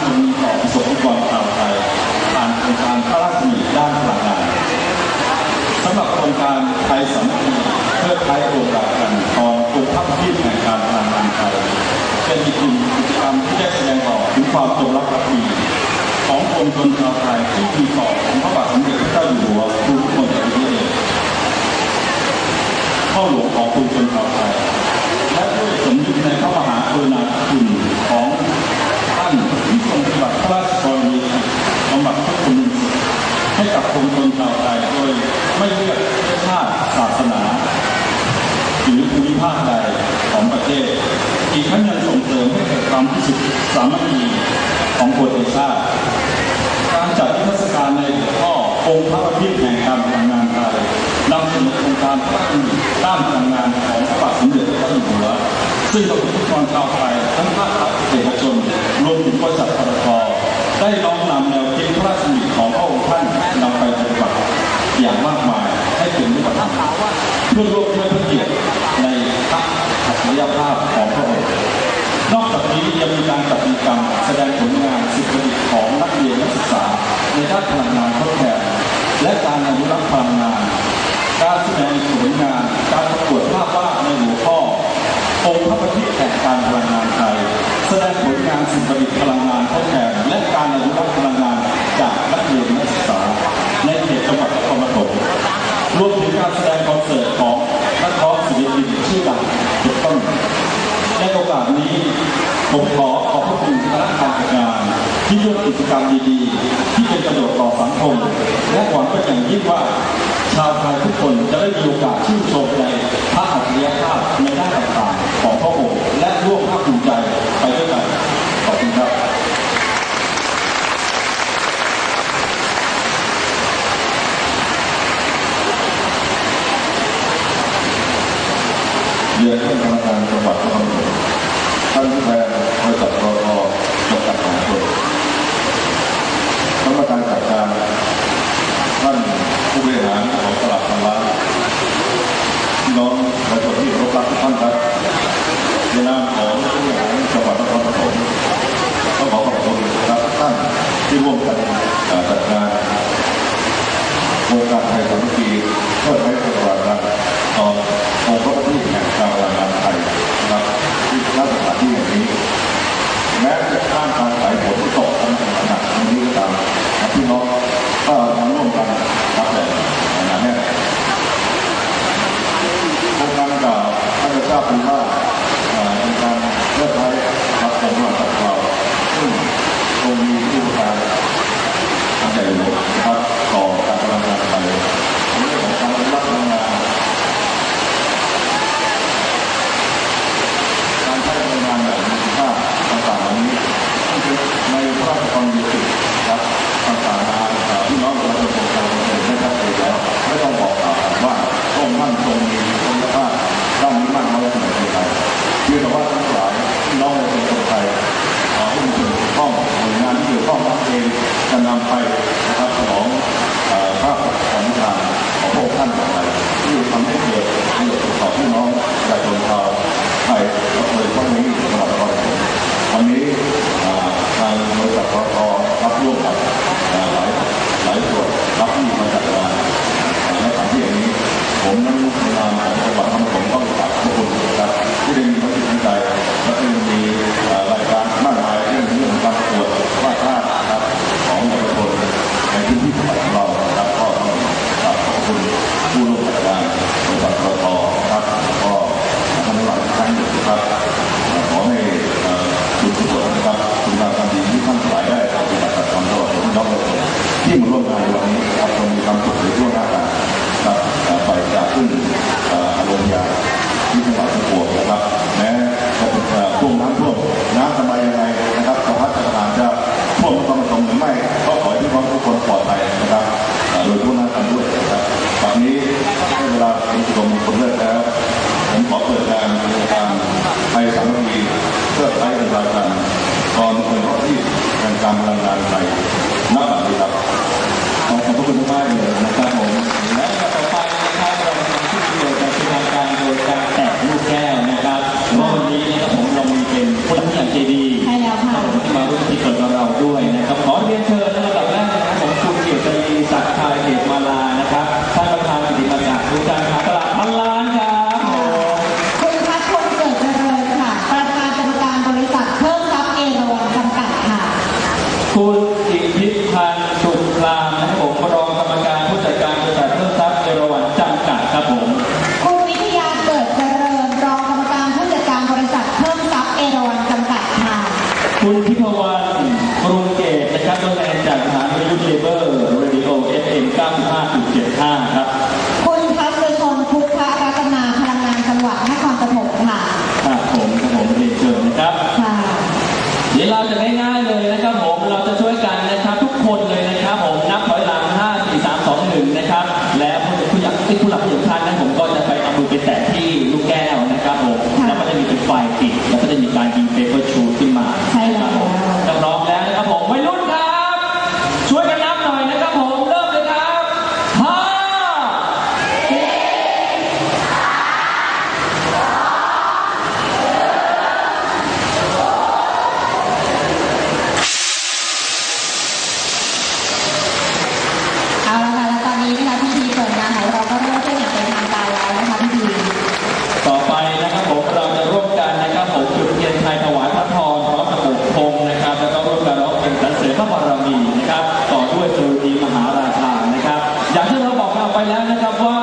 พระองค์ท่นทรงต่อประสบกรชาวไทยผ่านโครงการพระราชดำริด้านพลังงานสำหรับโครงการไทยสามัคคีเพื่อไทยโอกาสกันตองค์พระประทีปแห่งการพลังงานไทยเป็นอีกหนึ่งกิจกรรมที่ได้แสดงออกถึงความจงรักภักดีของค์ชนชาวไทยที่มีต่อองพระบาทสมเด็จพระเจ้าอยู่หัวภูมิพลอดุลยเดชพ่อหลวงของปวงชนชาวไทยและด้วยสมนึกในพระมหากรุณาธิคุณของท่านที่ทรงปฏิบัติพระราชกรณียกิจบำบัดทุกคนหนึ่งสิทธิ์ให้กับปวงชนชาวไทยโดยไม่เลือกเชื้อชาติศาสนา หรือภูมิภาคใดของประเทศ อีกทั้งยังส่งเสริมให้เกิดความรู้ สามัคคีของคนในชาติการจัดนิทรรศการในหัวข้อองค์พระประทีปแห่งการพลังงานไทยนำเสนอโครงการพระคุณด้านพลังงานของพระบาทสมเด็จพระเจ้าอยู่หัว ซึ่งประชาชนชาวไทยทั้งภาครัฐเอกชนรวมถึงบริษัทปตทได้น้อมนำแนวคิดพระราชดำริของพระองค์ท่านนำไปปฏิบัติอย่างมากมายให้เป็นรูปธรรมเพื่อร่วม พลังงานทดแทนและการอนุรักษ์พลังงาน การแสดงผลงาน การประกวดภาพวาดในหัวข้อองค์พระประทีปแห่งการพลังงานไทย แสดงผลงานสิ่งประดิษฐ์พลังงานทดแทนและการอนุรักษ์พลังงานจากนักเรียนนักศึกษา ในเขตจังหวัดนครปฐมรวมถึงการแสดงคอนเสิร์ตของนักร้องศิลปินชื่อดังเป็นต้นในโอกาสนี้ผมขอขอบพระคุณคณะการจัดงาน ที่ร่วมกิจกรรมดีๆ ที่เป็นประโยชน์ต่อสังคม และหวังเป็นอย่างยิ่งว่า ชาวไทยทุกคนจะได้มีโอกาสชื่นชมใน เองจะนำไปนะครับของภาพของทางของพระท่านออกไปที่ทำให้เกิดประโยชน์ต่อพี่น้องประชาชนชาวไทยโดยเฉพาะนี้จังหวัดนคปวันนี้ทางบริษัทปต なる会中でなた รียนไทยถวายพระทองพร้อมกับโบกธงนะครับ แล้วก็ร่วมกันร้องเป็นสรรเสริญพระบารมีนะครับ ต่อด้วยจุลีมหาราชานะครับ อย่างที่เราบอกกันไปแล้วนะครับว่า